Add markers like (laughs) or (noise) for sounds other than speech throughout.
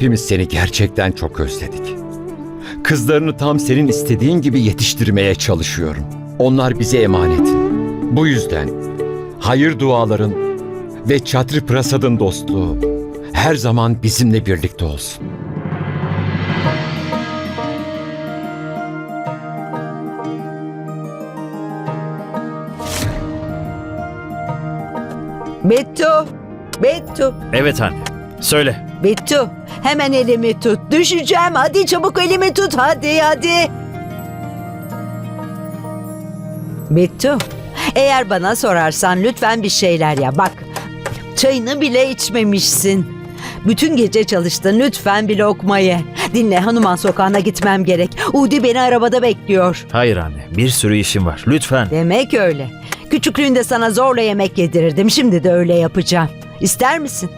hepimiz seni gerçekten çok özledik. Kızlarını tam senin istediğin gibi yetiştirmeye çalışıyorum. Onlar bize emanet. Bu yüzden hayır duaların ve Çatri Prasad'ın dostluğu her zaman bizimle birlikte olsun. Bettu, Bettu, Evet anne. Söyle. Bettu. Hemen elimi tut. Düşeceğim. Hadi çabuk elimi tut. Hadi, hadi. Bettu, eğer bana sorarsan lütfen bir şeyler yap. Bak, çayını bile içmemişsin. Bütün gece çalıştın. Lütfen bir lokma ye. Dinle, Hanuman sokağına gitmem gerek. Udi beni arabada bekliyor. Hayır anne. Bir sürü işim var. Lütfen. Demek öyle. Küçüklüğünde sana zorla yemek yedirirdim. Şimdi de öyle yapacağım. İster misin?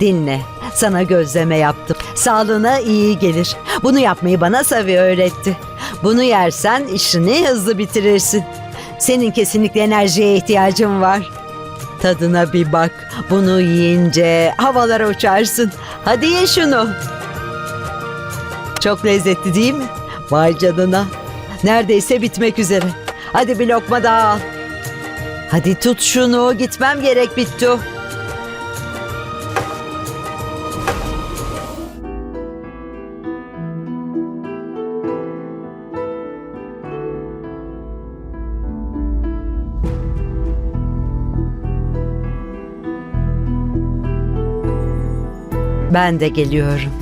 Dinle. Sana gözleme yaptım. Sağlığına iyi gelir. Bunu yapmayı bana Savi öğretti. Bunu yersen işini hızlı bitirirsin. Senin kesinlikle enerjiye ihtiyacın var. Tadına bir bak. Bunu yiyince havalara uçarsın. Hadi ye şunu. Çok lezzetli değil mi? Vay canına. Neredeyse bitmek üzere. Hadi bir lokma daha al. Hadi tut şunu. Gitmem gerek Bittu. Ben de geliyorum.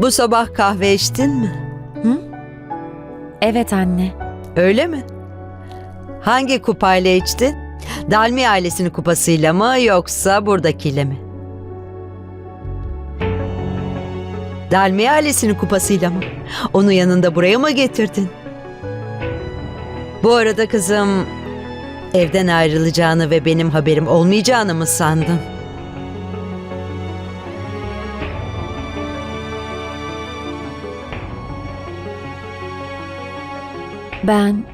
Bu sabah kahve içtin mi? Evet anne. Öyle mi? Hangi kupayla içtin? Dalmi ailesinin kupasıyla mı yoksa buradakiyle mi? Dalmi ailesinin kupasıyla mı? Onu yanında buraya mı getirdin? Bu arada kızım evden ayrılacağını ve benim haberim olmayacağını mı sandın? Ben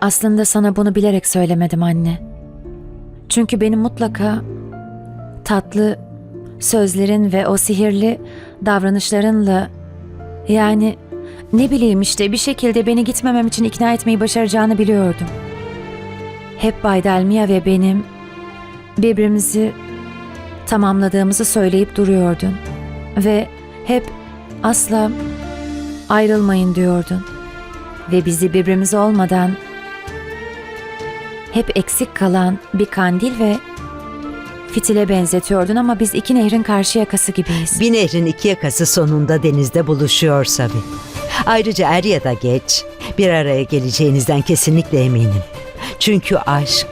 aslında sana bunu bilerek söylemedim anne. Çünkü benim mutlaka tatlı sözlerin ve o sihirli davranışlarınla yani ne bileyim işte bir şekilde beni gitmemem için ikna etmeyi başaracağını biliyordum. Hep Bay Delmia ve benim birbirimizi tamamladığımızı söyleyip duruyordun. Ve hep asla ayrılmayın diyordun ve bizi birbirimiz olmadan hep eksik kalan bir kandil ve fitile benzetiyordun ama biz iki nehrin karşı yakası gibiyiz. Bir nehrin iki yakası sonunda denizde buluşuyor Savi. Ayrıca er ya da geç bir araya geleceğinizden kesinlikle eminim. Çünkü aşk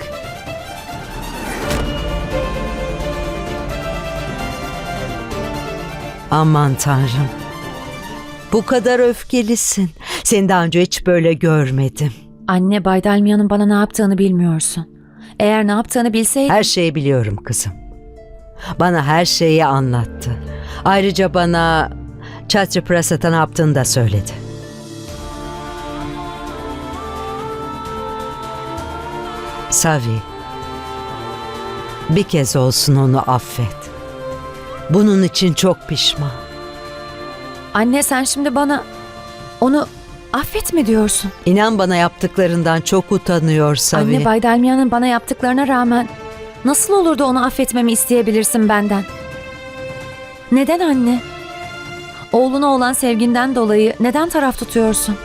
Aman tanrım. Bu kadar öfkelisin. Seni daha önce hiç böyle görmedim. Anne Bay Dalmia'nın bana ne yaptığını bilmiyorsun. Eğer ne yaptığını bilseydin... Her şeyi biliyorum kızım. Bana her şeyi anlattı. Ayrıca bana Çatri Prasat'a ne yaptığını da söyledi. Savi, bir kez olsun onu affet. Bunun için çok pişman. Anne sen şimdi bana onu affetme diyorsun. İnan bana yaptıklarından çok utanıyor Savi. Anne Bay Dalmia'nın bana yaptıklarına rağmen nasıl olur da onu affetmemi isteyebilirsin benden? Neden anne? Oğluna olan sevginden dolayı neden taraf tutuyorsun?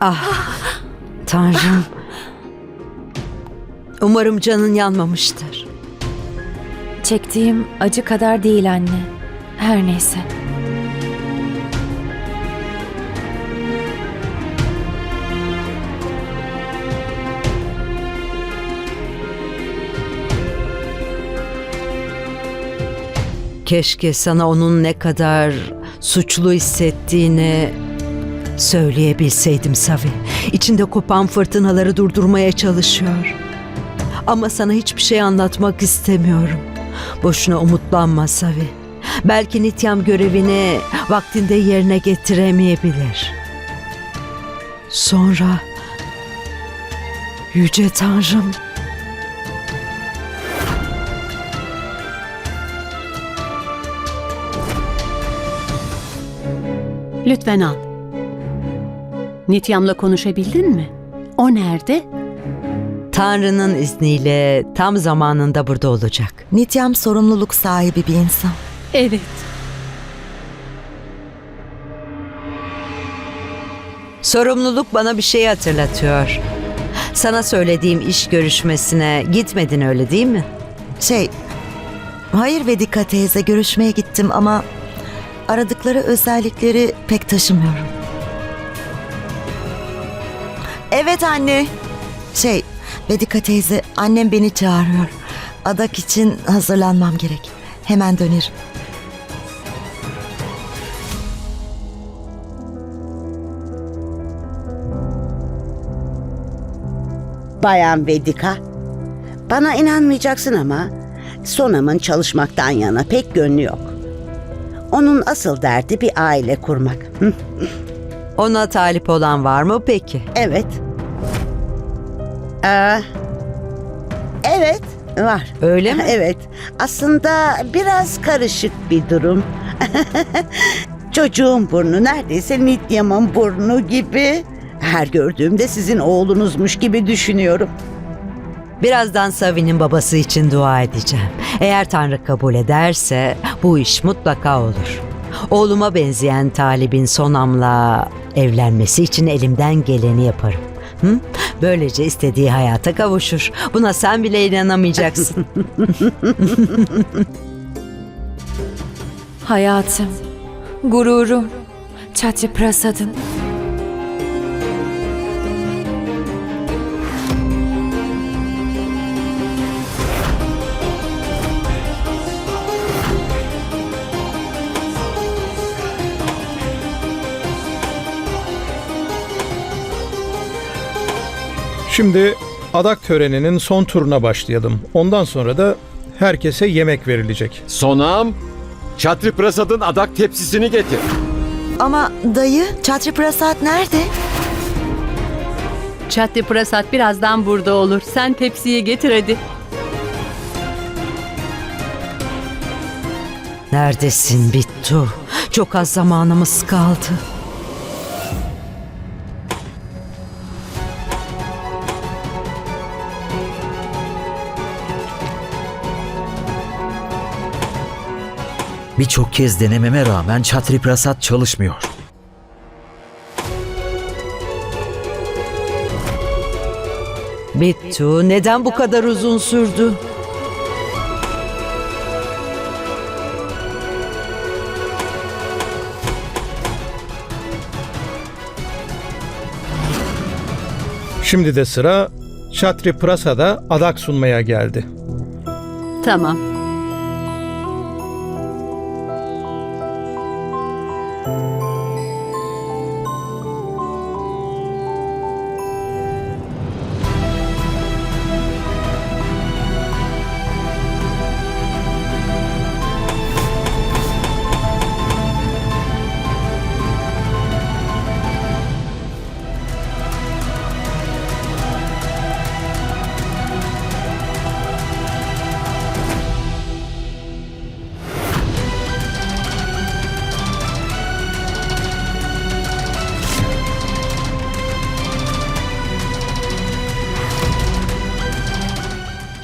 Ah, Tanrım. Umarım canın yanmamıştır. Çektiğim acı kadar değil anne. Her neyse. Keşke sana onun ne kadar suçlu hissettiğini söyleyebilseydim Savi. İçinde kopan fırtınaları durdurmaya çalışıyor. Ama sana hiçbir şey anlatmak istemiyorum. Boşuna umutlanma Savi. Belki Nityam görevini vaktinde yerine getiremeyebilir. Sonra Yüce Tanrım Lütfen al. Nityam'la konuşabildin mi? O nerede? Tanrı'nın izniyle tam zamanında burada olacak. Nityam sorumluluk sahibi bir insan. Evet. Sorumluluk bana bir şey hatırlatıyor. Sana söylediğim iş görüşmesine gitmedin öyle değil mi? Şey, hayır Vedika teyze görüşmeye gittim ama aradıkları özellikleri pek taşımıyorum. Evet anne. Şey, Vedika teyze annem beni çağırıyor. Adak için hazırlanmam gerek. Hemen dönerim. Bayan Vedika. Bana inanmayacaksın ama Sonam'ın çalışmaktan yana pek gönlü yok. Onun asıl derdi bir aile kurmak. Hı, (laughs) Ona talip olan var mı peki? evet. Ee, evet, var. Öyle (laughs) mi? Evet. Aslında biraz karışık bir durum. (laughs) Çocuğun burnu neredeyse Nityam'ın burnu gibi. Her gördüğümde sizin oğlunuzmuş gibi düşünüyorum. Birazdan Savi'nin babası için dua edeceğim. Eğer Tanrı kabul ederse bu iş mutlaka olur. Oğluma benzeyen talibin Sonam'la evlenmesi için elimden geleni yaparım. Hı? Böylece istediği hayata kavuşur. Buna sen bile inanamayacaksın. (laughs) Hayatım, gururum, Çatri Prasad'ım. Şimdi adak töreninin son turuna başlayalım. Ondan sonra da herkese yemek verilecek. Sonam, Çatri Prasad'ın adak tepsisini getir. Ama dayı, Çatri Prasad nerede? Çatti Prasat birazdan burada olur. Sen tepsiyi getir hadi. Neredesin Bittu? Çok az zamanımız kaldı. Birçok kez denememe rağmen Çatri Prasad çalışmıyor. Bittu neden bu kadar uzun sürdü? Şimdi de sıra Prasad'a adak sunmaya geldi. Tamam.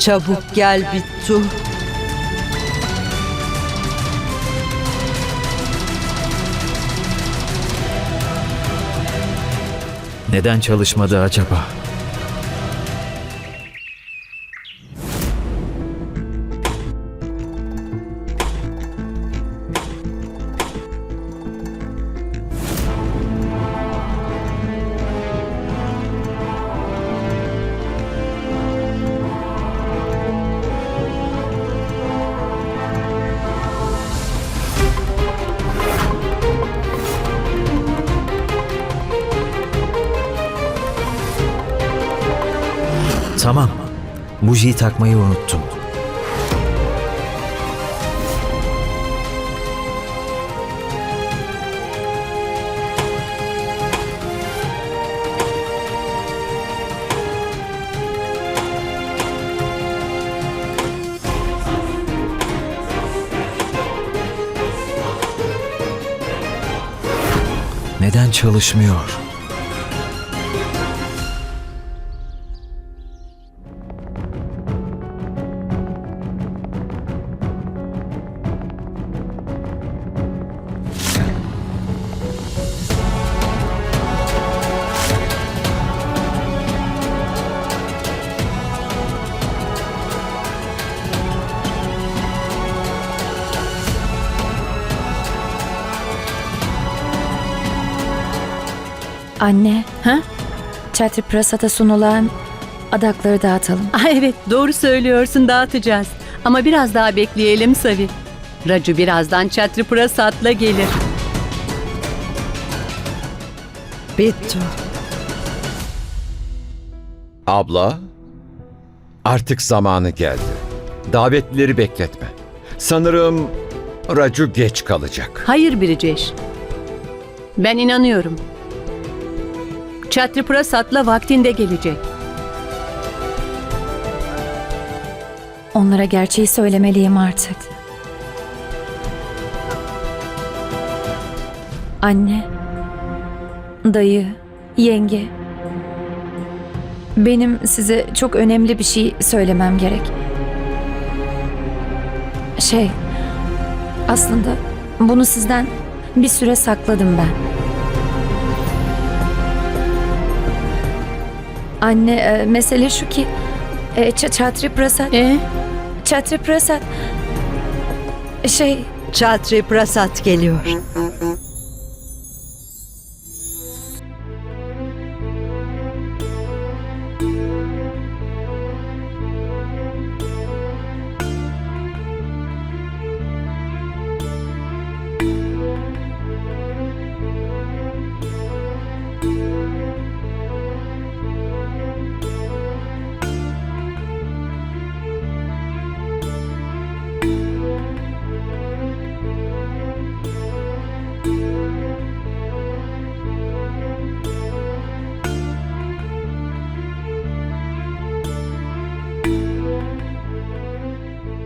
Çabuk gel Bittu. Neden çalışmadı acaba? Tamam. Bujiyi takmayı unuttum. Neden çalışmıyor? Anne, Ha? Çatri Prasat'a sunulan adakları dağıtalım. Ah, evet doğru söylüyorsun dağıtacağız. Ama biraz daha bekleyelim Savi. Raju birazdan Çatri Prasat'la gelir. Bittu. Abla, artık zamanı geldi. Davetlileri bekletme. Sanırım Racu geç kalacak. Hayır Biriceş. Ben inanıyorum. Çatri Prasat'la vaktinde gelecek. Onlara gerçeği söylemeliyim artık. Anne, dayı, yenge. Benim size çok önemli bir şey söylemem gerek. Şey, aslında bunu sizden bir süre sakladım ben. Anne, e, mesele şu ki, e, Ç- Çatri Prasad E, Çatri Prasad. Şey, Çatri Prasat geliyor.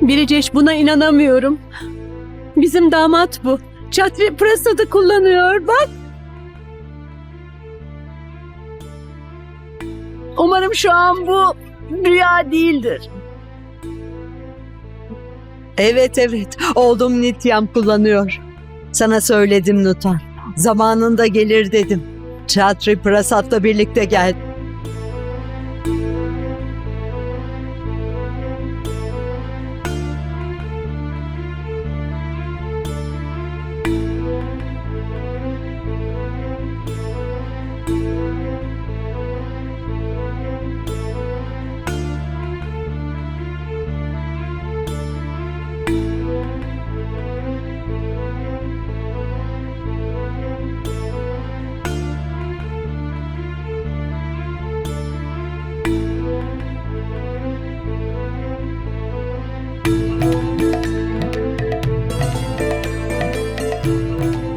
Biriceş buna inanamıyorum. Bizim damat bu. Çatri Prasad'ı kullanıyor bak. Umarım şu an bu rüya değildir. Evet evet. Oğlum Nityam kullanıyor. Sana söyledim Nutan. Zamanında gelir dedim. Çatri Prasat'la birlikte gel.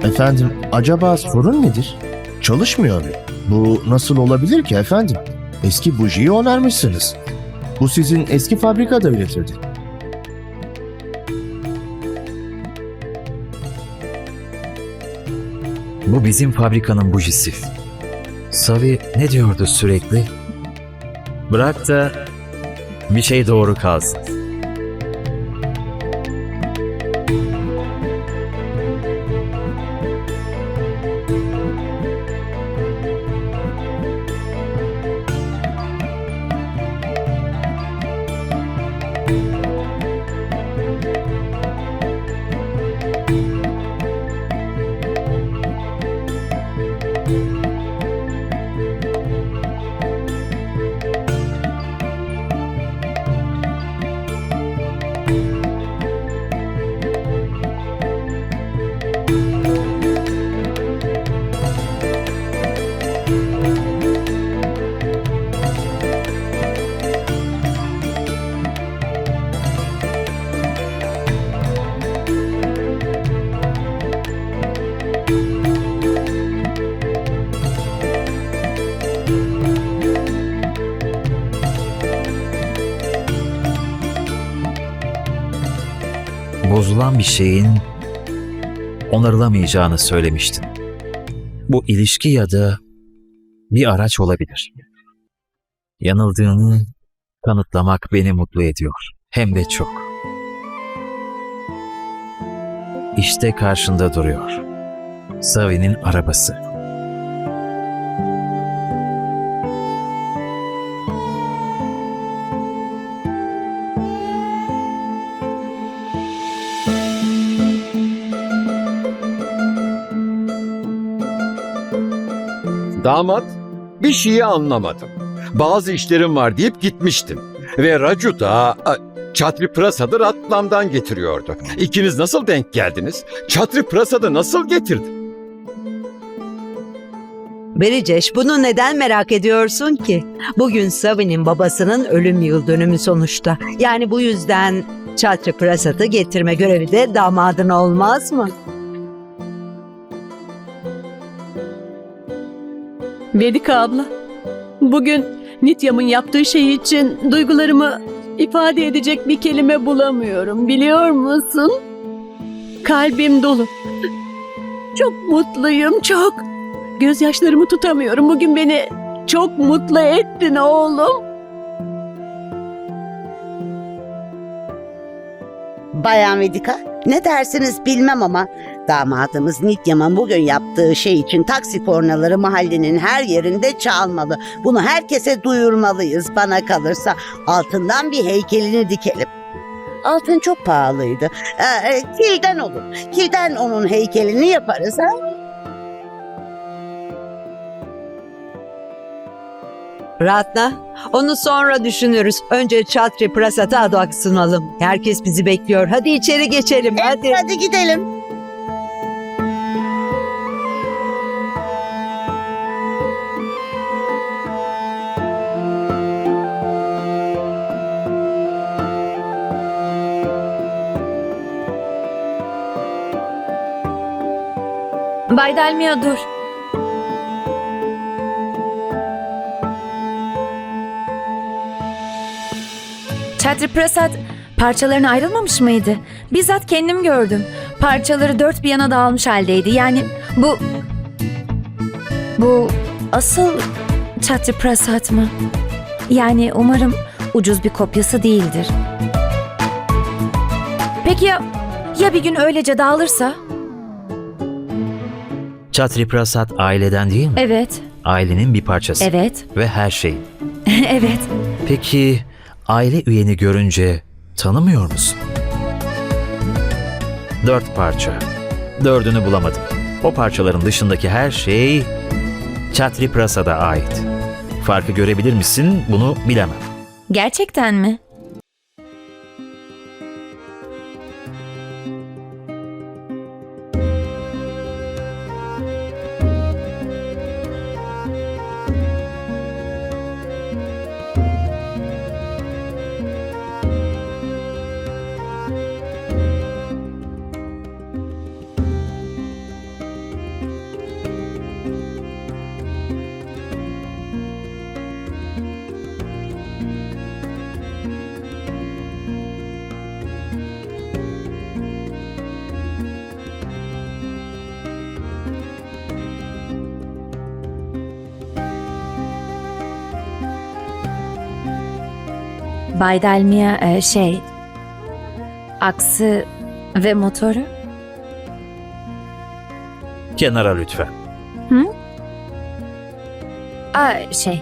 Efendim, acaba sorun nedir? Çalışmıyor. Bu nasıl olabilir ki efendim? Eski bujiyi onarmışsınız. Bu sizin eski fabrikada üretildi. Bu bizim fabrikanın bujisi. Savi ne diyordu sürekli? Bırak da bir şey doğru kalsın. Bozulan bir şeyin onarılamayacağını söylemiştin. Bu ilişki ya da bir araç olabilir. Yanıldığını kanıtlamak beni mutlu ediyor. Hem de çok. İşte karşında duruyor. Savi'nin arabası. Damat, bir şeyi anlamadım. Bazı işlerim var deyip gitmiştim. Ve Raju da Çatri Prasad'ı Ratlam'dan getiriyordu. İkiniz nasıl denk geldiniz? Çatri Prasad'ı nasıl getirdin? Bericeş bunu neden merak ediyorsun ki? Bugün Savi'nin babasının ölüm yıl dönümü sonuçta. Yani bu yüzden Çatri Prasat'ı getirme görevi de damadın olmaz mı? Vedika abla, bugün Nityam'ın yaptığı şey için duygularımı ifade edecek bir kelime bulamıyorum biliyor musun? Kalbim dolu. Çok mutluyum, çok. Gözyaşlarımı tutamıyorum. Bugün beni çok mutlu ettin oğlum. Bayan Vedika, ne dersiniz bilmem ama damadımız Nityam'ın bugün yaptığı şey için taksi kornaları mahallenin her yerinde çalmalı. Bunu herkese duyurmalıyız bana kalırsa. Altından bir heykelini dikelim. Altın çok pahalıydı. Ee, kilden olur. Kilden onun heykelini yaparız ha? Ratna, onu sonra düşünürüz. Önce Çatri Prasat'a adak sunalım. Herkes bizi bekliyor. Hadi içeri geçelim. Hadi. Hadi gidelim. Bay Delmia dur. Çatri Prasad parçalarına ayrılmamış mıydı? Bizzat kendim gördüm. Parçaları dört bir yana dağılmış haldeydi. Yani bu... Bu asıl Çatri Prasad mı? Yani umarım ucuz bir kopyası değildir. Peki ya, ya bir gün öylece dağılırsa? Chatri Prasad aileden değil mi? Evet, Ailenin bir parçası. evet, Ve her şey. (laughs) evet. Peki aile üyeni görünce tanımıyor musun? Dört parça. Dördünü bulamadım. O parçaların dışındaki her şey Chatri Prasad'a ait. Farkı görebilir misin? Bunu bilemem. Gerçekten mi? Bay Delmia e, şey... Aksı ve motoru? Kenara lütfen. Aa, şey...